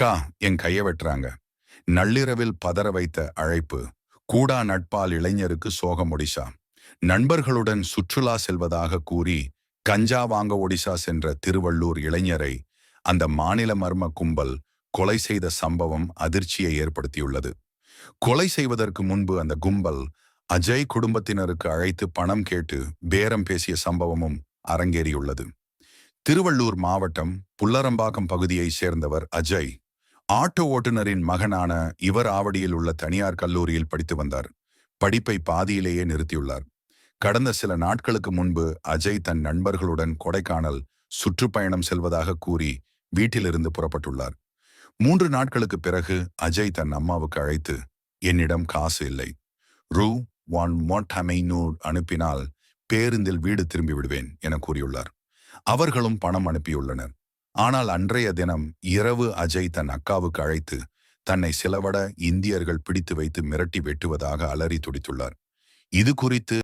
அக்கா என் கைய வெட்டுறாங்க. நள்ளிரவில் பதற வைத்த அழைப்பு கூடா நட்பால் இளைஞருக்கு சோகம் ஒடிசா. நண்பர்களுடன் சுற்றுலா செல்வதாக கூறி கஞ்சா வாங்க ஒடிசா சென்ற திருவள்ளூர் இளைஞரை அந்த மாநில மர்ம கும்பல் கொலை செய்த சம்பவம் அதிர்ச்சியை ஏற்படுத்தியுள்ளது. கொலை செய்வதற்கு முன்பு அந்த கும்பல் அஜய் குடும்பத்தினருக்கு அழைத்து பணம் கேட்டு பேரம் பேசிய சம்பவமும் அரங்கேறியுள்ளது. திருவள்ளூர் மாவட்டம் புல்லரம்பாக்கம் பகுதியைச் சேர்ந்தவர் அஜய் ஆட்டோ ஓட்டுநரின் மகனான இவர் ஆவடியில் உள்ள தனியார் கல்லூரியில் படித்து வந்தார். படிப்பை பாதியிலேயே நிறுத்தியுள்ளார். கடந்த சில நாட்களுக்கு முன்பு அஜய் தன் நண்பர்களுடன் கொடைக்கானல் சுற்றுப்பயணம் செல்வதாக கூறி வீட்டிலிருந்து புறப்பட்டுள்ளார். மூன்று நாட்களுக்கு பிறகு அஜய் தன் அம்மாவுக்கு அழைத்து என்னிடம் காசு இல்லை. ரூ. ஒன் மொட்டமைனூர் அனுப்பினால் பேருந்தில் வீடு திரும்பி விடுவேன் என கூறியுள்ளார். அவர்களும் பணம் அனுப்பியுள்ளனர். ஆனால் அன்றைய தினம் இரவு அஜய் தன் அக்காவுக்கு அழைத்து தன்னை சிலவட இந்தியர்கள் பிடித்து வைத்து மிரட்டி வெட்டுவதாக அலறி துடித்துள்ளார். இது குறித்து